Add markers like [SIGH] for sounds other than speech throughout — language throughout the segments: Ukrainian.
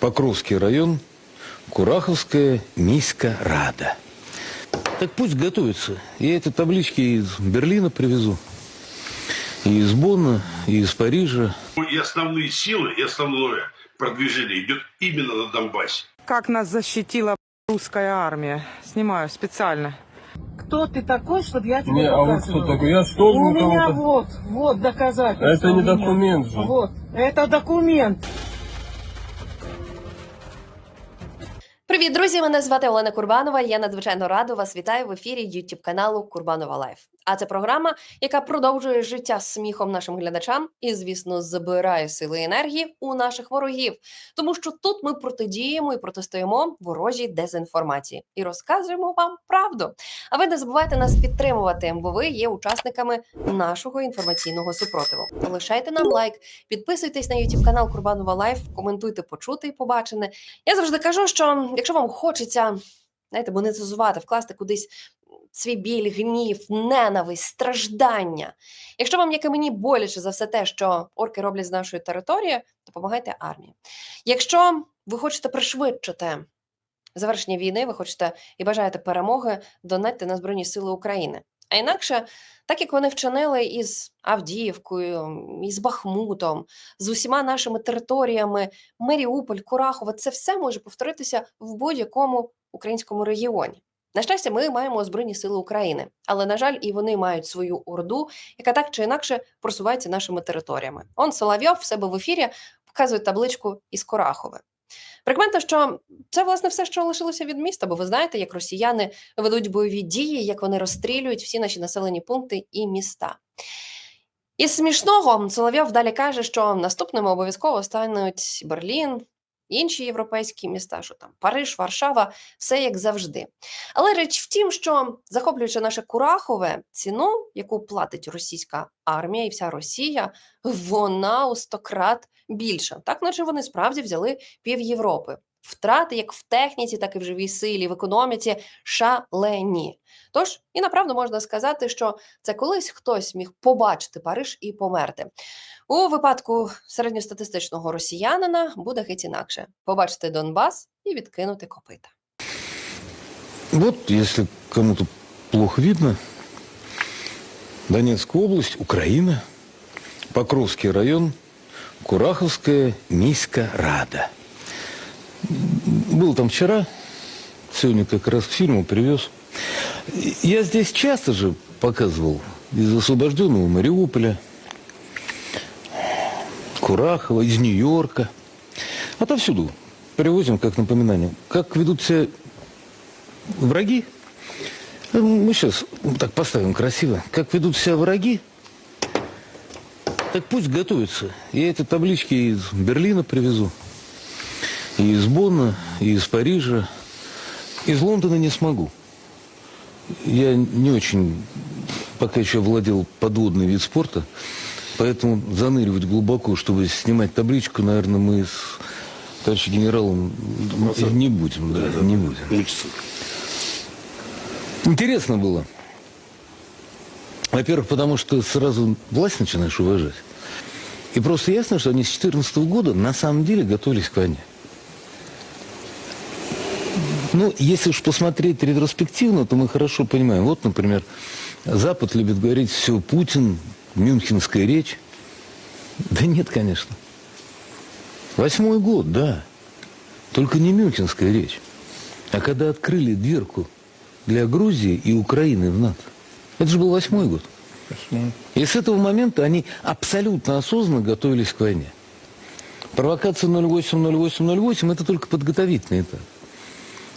Покровский район, Кураховская Миська Рада. Так пусть готовится. Я эти таблички из Берлина привезу. И из Бонна, и из Парижа. И основные силы, и основное продвижение идет именно на Донбассе. Как нас защитила русская армия. Снимаю специально. Кто ты такой, чтобы я тебе Не, а вот кто такой? Я что У меня вот, вот доказательство. Это не документ же. Вот, это документ. Привіт, друзі! Мене звати Олена Курбанова. Я надзвичайно рада вас вітаю в ефірі youtube каналу Курбанова Лайф. А це програма, яка продовжує життя сміхом нашим глядачам і, звісно, забирає сили і енергії у наших ворогів. Тому що тут ми протидіємо і протистоїмо ворожій дезінформації і розказуємо вам правду. А ви не забувайте нас підтримувати, бо ви є учасниками нашого інформаційного супротиву. Лишайте нам лайк, підписуйтесь на youtube канал Курбанова Лайф, коментуйте почуте і побачене. Я завжди кажу, що якщо вам хочеться знаєте, монетизувати, вкласти кудись свій біль, гнів, ненависть, страждання. Якщо вам, як і мені, боляче за все те, що орки роблять з нашої території, допомагайте армії. Якщо ви хочете пришвидшити завершення війни, ви хочете і бажаєте перемоги, донатьте на Збройні Сили України. А інакше, так як вони вчинили із Авдіївкою, із Бахмутом, з усіма нашими територіями, Маріуполь, Курахово, це все може повторитися в будь-якому українському регіоні. На щастя, ми маємо Збройні Сили України, але на жаль, і вони мають свою орду, яка так чи інакше просувається нашими територіями. Он Соловйов в себе в ефірі показує табличку із Корахове. Прикметно, що це власне все, що лишилося від міста, бо ви знаєте, як росіяни ведуть бойові дії, як вони розстрілюють всі наші населені пункти і міста. Із смішного Соловйов далі каже, що наступними обов'язково стануть Берлін, інші європейські міста, що там Париж, Варшава, все як завжди. Але річ в тім, що захоплюючи наше Курахове, ціну, яку платить російська армія і вся Росія, вона у сто крат більша. Так, наче вони справді взяли пів Європи. Втрати як в техніці, так і в живій силі, в економіці шалені. Тож і направду можна сказати, що це колись хтось міг побачити Париж і померти. У випадку середньостатистичного росіянина буде геть інакше: побачити Донбас і відкинути копита. Вот, если кому-то плохо видно, Донецкая область, Украина, Покровский район, Кураховская Миська Рада. Был там вчера, сегодня как раз к фильму привез. Я здесь часто же показывал из освобожденного Мариуполя, Курахова, из Нью-Йорка. Отовсюду привозим как напоминание, как ведут себя враги. Мы сейчас так поставим красиво. Как ведут себя враги, так пусть готовятся. Я эти таблички из Берлина привезу. И из Бонна, и из Парижа. Из Лондона не смогу. Я не очень пока еще владел подводный вид спорта, поэтому заныривать глубоко, чтобы снимать табличку, наверное, мы с товарищем генералом не будем. Да, не будем. Интересно было. Во-первых, потому что сразу власть начинаешь уважать. И просто ясно, что они с 2014 года на самом деле готовились к войне. Ну, если уж посмотреть ретроспективно, то мы хорошо понимаем. Вот, например, Запад любит говорить, все, Путин, мюнхенская речь. Да нет, конечно. Восьмой год, да. Только не мюнхенская речь. А когда открыли дверку для Грузии и Украины в НАТО. Это же был восьмой год. И с этого момента они абсолютно осознанно готовились к войне. Провокация 08-08-08 это только подготовительный этап.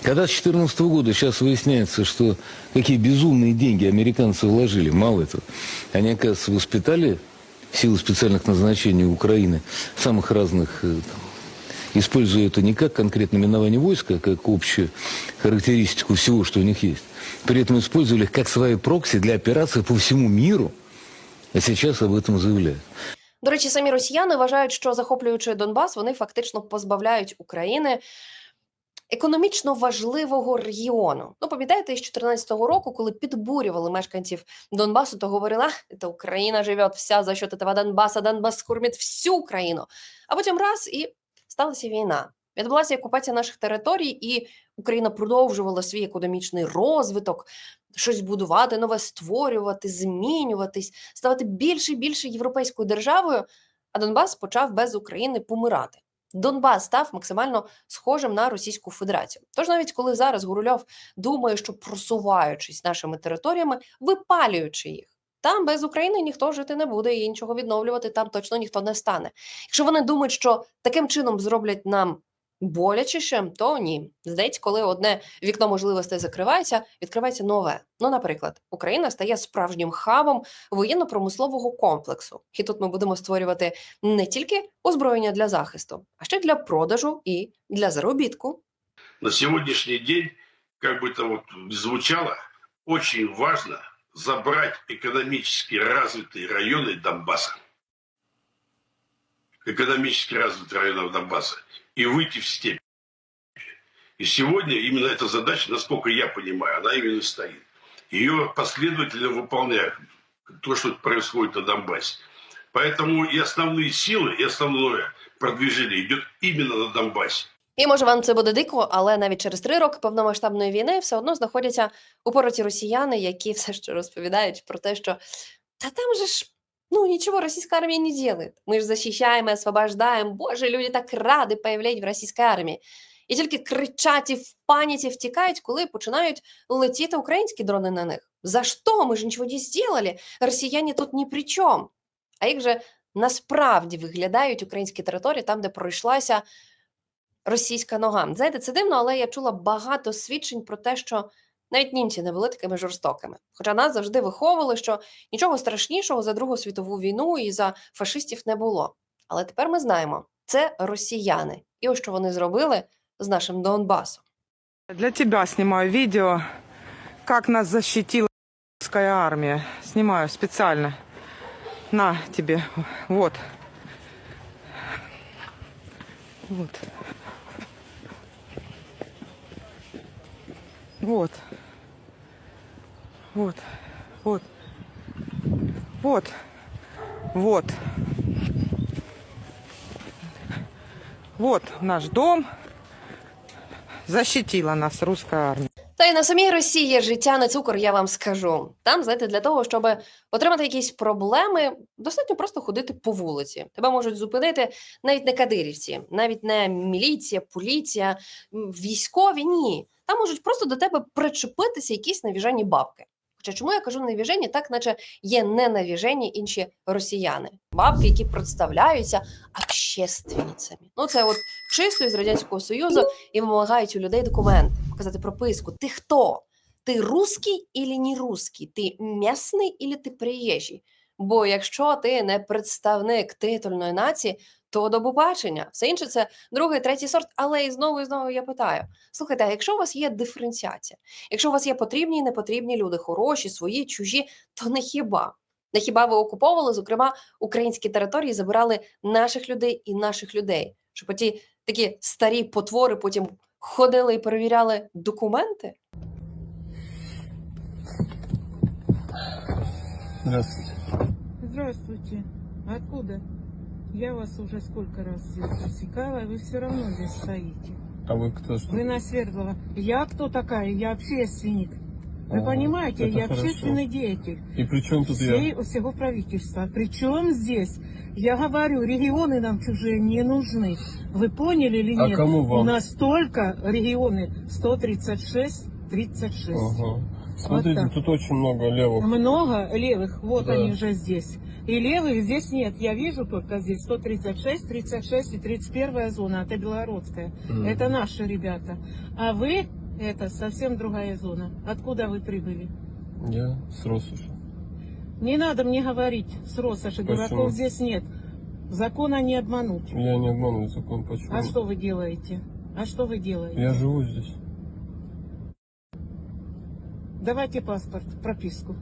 Когда с 2014 года сейчас выясняется, что какие безумные деньги американцы вложили, мало этого, они, оказывается, воспитали силы специальных назначений Украины самых разных, э, там, используя это не как конкретное именование войска, а как общую характеристику всего, что у них есть. При этом использовали их как свои прокси для операций по всему миру, а сейчас об этом заявляют. До речі, самі росіяни вважають, що захоплюючи Донбас, вони фактично позбавляють України економічно важливого регіону. Ну, пам'ятаєте, з 2014 року, коли підбурювали мешканців Донбасу, то говорили, «А, це Україна живе вся за счет этого Донбаса, Донбас кормить всю Україну. А потім раз і сталася війна. Відбулася окупація наших територій, і Україна продовжувала свій економічний розвиток, щось будувати, нове створювати, змінюватись, ставати більше і більше європейською державою. А Донбас почав без України помирати. Донбас став максимально схожим на Російську Федерацію. Тож навіть коли зараз Гурульов думає, що просуваючись нашими територіями, випалюючи їх, там без України ніхто жити не буде і нічого відновлювати там точно ніхто не стане. Якщо вони думають, що таким чином зроблять нам болячіше, то ні. Здається, коли одне вікно можливостей закривається, відкривається нове. Ну, наприклад, Україна стає справжнім хабом воєнно-промислового комплексу. І тут ми будемо створювати не тільки озброєння для захисту, а ще для продажу і для заробітку. На сегодняшний день, как бы это вот ни звучало, очень важно забрать экономически развитые районы Донбасса. Экономически развитые районы Донбасса. И выйти в степь. И сегодня именно эта задача, насколько я понимаю, она именно стоит. Ее последовательно выполняют. То, что происходит на Донбассе. Поэтому и основные силы, и основное продвижение идет именно на Донбассе. І може вам це буде дико, але навіть через три роки повномасштабної війни все одно знаходяться у пороті росіяни, які все ще розповідають про те, що та там же ж ну ничего российская армия не делает. Мы же защищаем и освобождаем. Боже, люди так раді появлять в російській армії. І тільки кричать і в паніці втікають, коли починають летіти українські дрони на них. За що? Ми ж нічого не зробили. Росіяни тут ні при чому. А як же насправді виглядають українські території там, де пройшлася російська нога. Знаєте, це дивно, але я чула багато свідчень про те, що навіть німці не були такими жорстокими. Хоча нас завжди виховували, що нічого страшнішого за Другу світову війну і за фашистів не було. Але тепер ми знаємо, це росіяни. І ось що вони зробили з нашим Донбасом. Для тебя снимаю видео, как нас защитила русская армия. Снимаю специально. На тебе. Вот. Вот. Вот. Вот. Вот. Вот. Вот. Вот наш дом. Защитила нас русская армия. Та на самій Росії життя не цукор, я вам скажу. Там, знаєте, для того, щоб отримати якісь проблеми, достатньо просто ходити по вулиці. Тебе можуть зупинити навіть не кадирівці, навіть не міліція, поліція, військові. Ні. Там можуть просто до тебе причепитися якісь навіжені бабки. Хоча чому я кажу навіжені, так наче є ненавіжені інші росіяни, бабки, які представляються общественницями. Ну це от чисто із радянського союзу і вимагають у людей документи, показати прописку. Ти хто? Ти русський или не русський? Ти м'ясний или ти приїжджий? Бо якщо ти не представник титульної нації, то до побачення. Все інше це другий, третій сорт. Але і знову і знову я питаю: слухайте, а якщо у вас є диференціація, якщо у вас є потрібні і непотрібні люди, хороші, свої, чужі, то не хіба? Не хіба ви окуповували, зокрема, українські території, забирали наших людей і наших людей, щоб ті такі старі потвори потім ходили і перевіряли документи? Здравствуйте. Здравствуйте. Откуда? Я вас уже сколько раз здесь засекала, и вы все равно здесь стоите. А вы кто? Что? Вы на Свердлова. Я кто такая? Я общественник. Вы понимаете, это я хорошо. общественный деятель. И при чем тут Всей, я? всего правительства. Причем здесь, я говорю, регионы нам чужие не нужны. Вы поняли или А нет? кому вам? У нас только регионы 136, 36. Ага. Смотрите, так. тут очень много левых. Много левых, вот Да. они уже здесь. И левых здесь нет. Я вижу только здесь 136, 36 и 31 зона, это белорусская. М. Это наши ребята. А вы, это совсем другая зона. Откуда вы прибыли? Я с Росуша. Не надо мне говорить с Росоши, Почему? дураков здесь нет. Закона не обмануть. Я не обманываю закон. Почему? А что вы делаете? А что вы делаете? Я живу здесь. Давайте паспорт, прописку.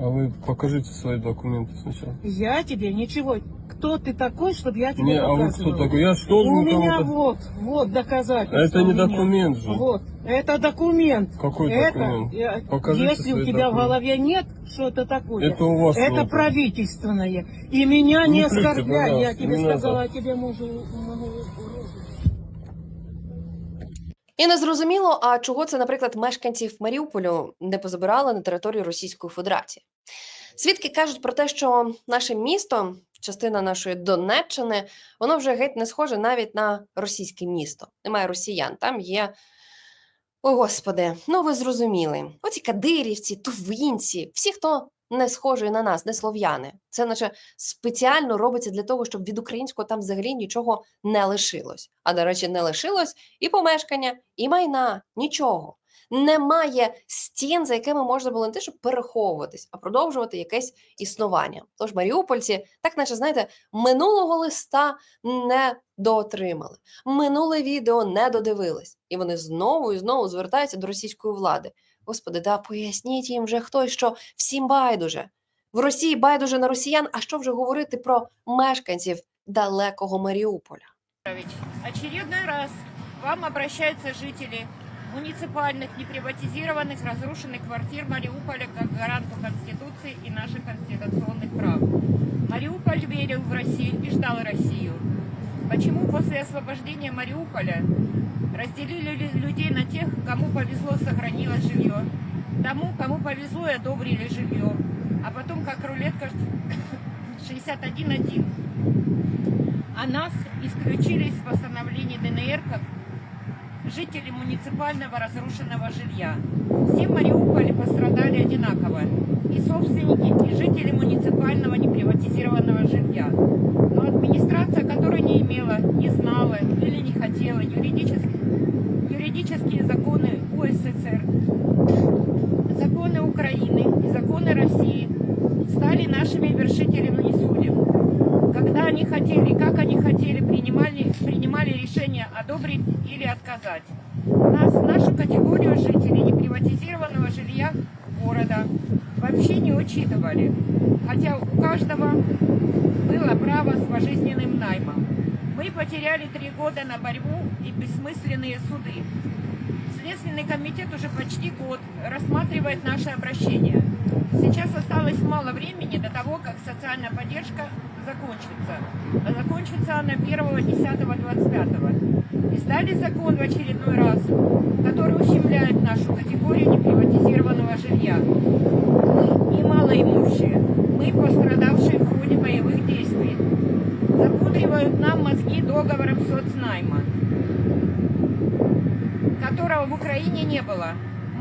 А вы покажите свои документы сначала. Я тебе ничего. Кто ты такой, чтобы я тебе Не, а вы показывала? кто такой? Я что У должен меня кому-то... вот, вот доказательство. Это не у меня. документ же. Вот, это документ. Какой это, документ? э, Покажите если у свои тебя в документы. голове нет, что это такое? Это у вас Это много. правительственное. И меня не, Не плюйте, оскорбляй. Я пожалуйста, тебе не сказала, надо. я тебе могу, могу і не зрозуміло, а чого це, наприклад, мешканців Маріуполю не позабирали на територію Російської Федерації. Свідки кажуть про те, що наше місто, частина нашої Донеччини, воно вже геть не схоже навіть на російське місто. Немає росіян. Там є. О, господи, ну ви зрозуміли. Оці кадирівці, тувинці, всі, хто не схожий на нас, не слов'яни. Це наче спеціально робиться для того, щоб від українського там взагалі нічого не лишилось. А до речі, не лишилось і помешкання, і майна, нічого. Немає стін, за якими можна було не те, щоб переховуватись, а продовжувати якесь існування. Тож маріупольці, так наче знаєте, минулого листа не доотримали, минуле відео не додивились, і вони знову і знову звертаються до російської влади. Господи, да поясніть їм вже хтось, що всім байдуже. В Росії байдуже на росіян, а що вже говорити про мешканців далекого Маріуполя? Очередной раз к вам обращаются жители муниципальных, неприватизированных, разрушенных квартир Мариуполя как гаранту Конституции и наших конституционных прав. Мариуполь верил в Россию и ждал Россию. Почему после освобождения Мариуполя Разделили лю- людей на тех, кому повезло, сохранилось жилье, тому, кому повезло и одобрили жилье, а потом как рулетка 61-1 а нас исключили из постановлений ДНР как жители муниципального разрушенного жилья. Все в Мариуполе пострадали одинаково. И собственники, и жители муниципального неприватизированного жилья. Администрация, которая не имела, не знала или не хотела юридически, юридические законы УССР, законы Украины и законы России стали нашими вершителями и судьями когда они хотели, как они хотели, принимали, принимали решение одобрить или отказать. Нас, нашу категорию жителей неприватизированного жилья города вообще не учитывали, Мы потеряли три года на борьбу и бессмысленные суды. Следственный комитет уже почти год рассматривает наше обращение. Сейчас осталось мало времени до того, как социальная поддержка закончится. А закончится она 1.10.25. Издали закон в очередной раз, который ущемляет нашу категорию неприватизированного жилья. Мы не малоимущие, мы пострадавшие в ходе боевых действий. Запудривают нам мозги договором соцнайма которого в Украине не было.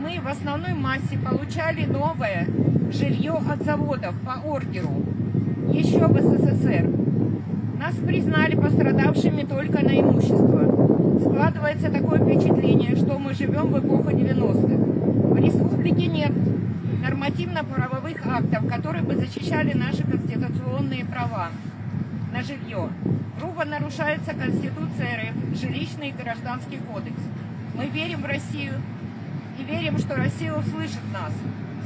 Мы в основной массе получали новое жилье от заводов по ордеру, еще в СССР. Нас признали пострадавшими только на имущество. Складывается такое впечатление, что мы живем в эпоху 90-х. В республике нет нормативно-правовых актов, которые бы защищали наши конституционные права на жилье. Грубо нарушается Конституция РФ, жилищный и гражданский кодекс. Мы верим в Россию и верим, что Россия услышит нас,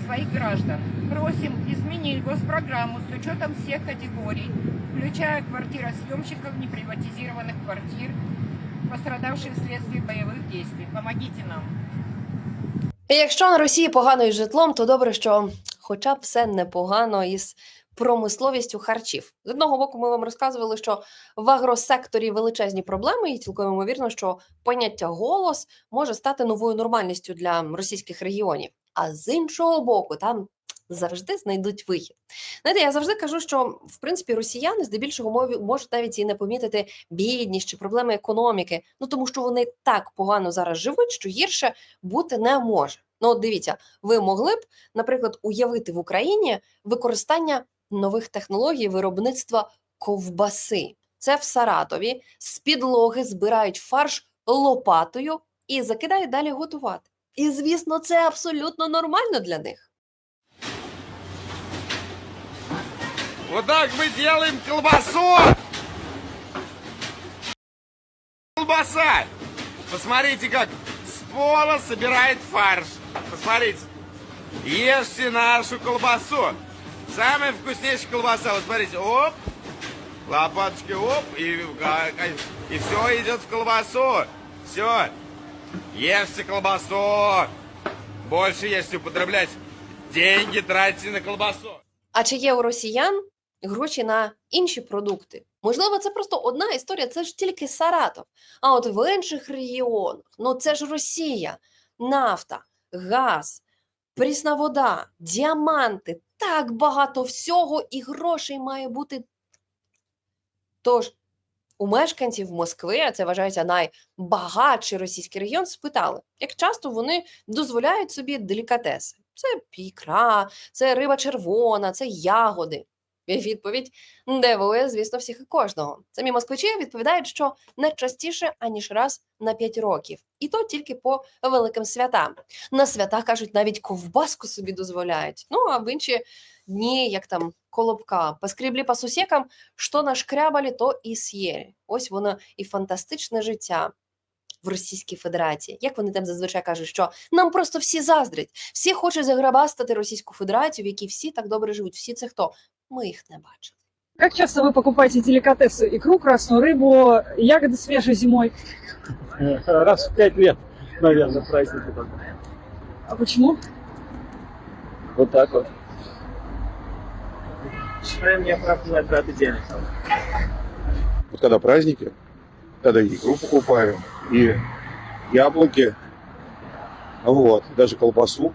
своих граждан. Просим изменить госпрограмму с учетом всех категорий, включая квартиросъемщиков неприватизированных квартир, пострадавших вследствие боевых действий. Помогите нам. І якщо на Росії погано із житлом, то добре, що хоча б все непогано із промисловістю харчів. З одного боку, ми вам розказували, що в агросекторі величезні проблеми, і цілком ймовірно, що поняття голос може стати новою нормальністю для російських регіонів. А з іншого боку, там завжди знайдуть вихід. Знаєте, я завжди кажу, що в принципі росіяни здебільшого мові- можуть навіть і не помітити бідність чи проблеми економіки, ну тому що вони так погано зараз живуть, що гірше бути не може. Ну, от дивіться, ви могли б, наприклад, уявити в Україні використання нових технологій виробництва ковбаси. Це в Саратові з підлоги збирають фарш лопатою і закидають далі готувати. І звісно, це абсолютно нормально для них. Вот так мы делаем колбасу! Колбаса! Посмотрите, как с пола собирает фарш. Посмотрите. Ешьте нашу колбасу. Самая вкуснейшая колбаса. Вот смотрите, оп, лопаточки, оп, и, и все идет в колбасу. Все. Ешьте колбасу. Больше если употреблять деньги, тратьте на колбасу. А чи є у росіян гроші на інші продукти. Можливо, це просто одна історія, це ж тільки Саратов. А от в інших регіонах, ну це ж Росія, нафта, газ, прісна вода, діаманти, так багато всього і грошей має бути. Тож у мешканців Москви, а це вважається найбагатший російський регіон, спитали, як часто вони дозволяють собі делікатеси. Це пікра, це риба червона, це ягоди. Відповідь дивує, звісно, всіх і кожного. Самі москвичі відповідають, що не частіше аніж раз на 5 років, і то тільки по великим святам. На свята кажуть, навіть ковбаску собі дозволяють. Ну а в інші дні, як там колобка, поскріблі по сусекам, що нашкрябали, то і с'єлі. Ось воно і фантастичне життя в Російській Федерації. Як вони там зазвичай кажуть, що нам просто всі заздрять, всі хочуть заграбастати Російську Федерацію, в якій всі так добре живуть. Всі це хто? Ми їх не бачили. Как часто вы покупаете деликатесы? Икру, красную рыбу, ягоды свежие зимой? Раз в пять лет, наверное, праздники. А почему? Вот так вот. Считаем неоправданной траты денег. Вот когда праздники, тогда и икру покупаю, и яблоки, вот, даже колбасу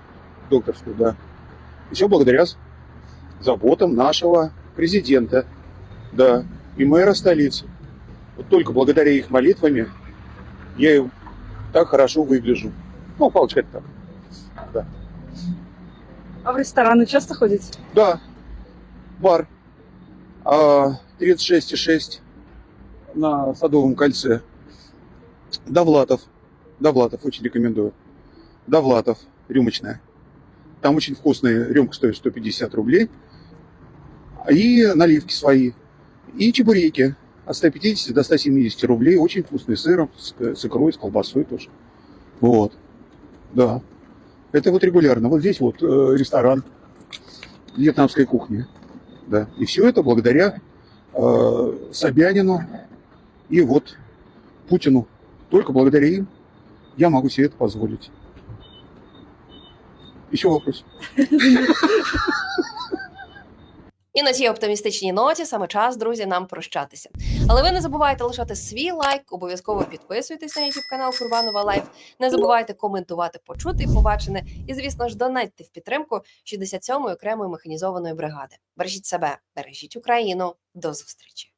докторскую, да. И все благодаря заботам нашего президента, да, и мэра столицы. Вот только благодаря их молитвами я и так хорошо выгляжу. Ну, это так. А в рестораны часто ходите? Да, бар. А, 36,6 на Садовом кольце. Довлатов. Довлатов очень рекомендую. Довлатов, рюмочная. Там очень вкусная рюмка стоит 150 рублей. И наливки свои. И чебуреки от 150 до 170 рублей. Очень вкусные с сыром, с, с икрой, с колбасой тоже. Вот. Да. Это вот регулярно. Вот здесь вот э, ресторан вьетнамской кухни. Да. И все это благодаря э, Собянину и вот Путину. Только благодаря им я могу себе это позволить. Еще вопрос? [LAUGHS] І на цій оптимістичній ноті саме час, друзі, нам прощатися. Але ви не забувайте лишати свій лайк, обов'язково підписуйтесь на YouTube канал Курбанова Лайф. Не забувайте коментувати, почути і побачене. І, звісно ж, донатьте в підтримку 67-ї окремої механізованої бригади. Бережіть себе, бережіть Україну. До зустрічі!